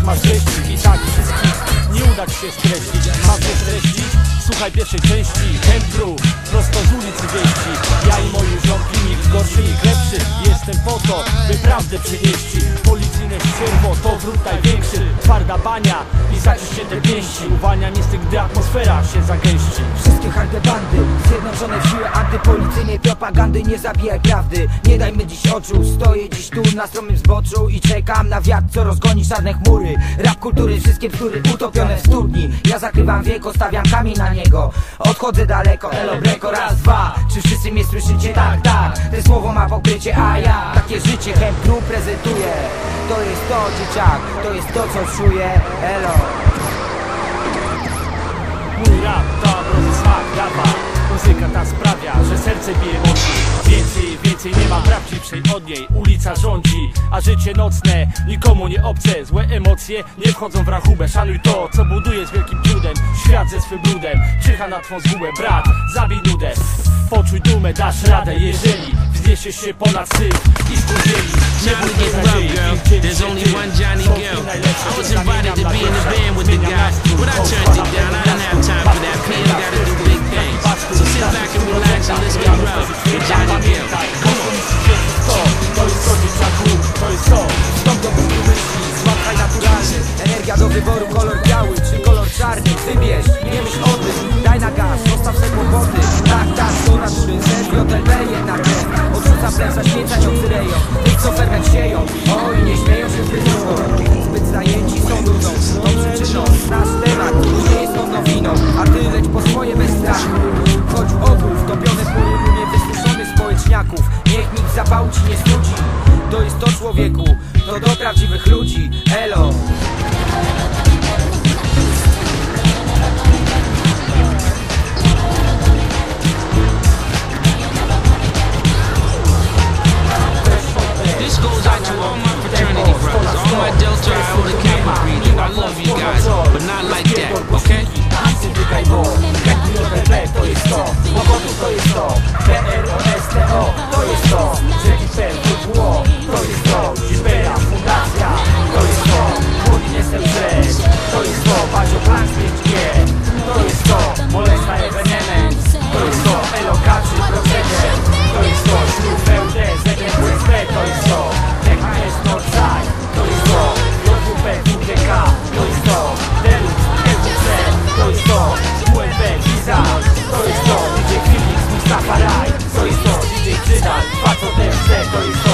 jak masz żyć i tak wszystkich. Nie uda ci się skreślić Masz się skreślić? Słuchaj pierwszej części Hembru, prosto z ulicy wieści. Ja i moi ziomki, nikt gorszy, nikt lepszy. Jestem po to, by prawdę przynieści Policyjne ścierwo, to wrót największy. Twarda bania i zaciśnięte pięści. Uwalnia niestety, gdy atmosfera się zagęści. Siłę antypolicyjnej propagandy Nie zabijaj prawdy, nie dajmy dziś oczu Stoję dziś tu na stromym zboczu I czekam na wiatr, co rozgoni czarne chmury. Rap kultury, wszystkie bzdury utopione w studni. Ja zakrywam wieko, stawiam kamień na niego. Odchodzę daleko, elo breko, raz, dwa. Czy wszyscy mnie słyszycie? Tak, tak. Te słowo ma pokrycie, a ja Takie życie Hemp Crew prezentuje To jest to, dzieciak, to jest to, co czuję. Elo. Mój rap to smak Muzyka ta sprawia, że serce bije mocniej. Więcej, więcej nie ma prawdziwszej od niej. Ulica rządzi, a życie nocne Nikomu nie obce, złe emocje Nie wchodzą w rachubę, szanuj to Co budujesz wielkim trudem Świat ze swym brudem. Czyha na twą zgubę, brat, zabij nudę. Poczuj dumę, dasz radę, jeżeli Wzniesiesz się ponad syf i spóźnieli Nie bój bez nadziei, There's only one Johnny Gill. I was invited to be in the band with the guys, ci nie studzi to jest to człowieku, to do prawdziwych ludzi Sorry.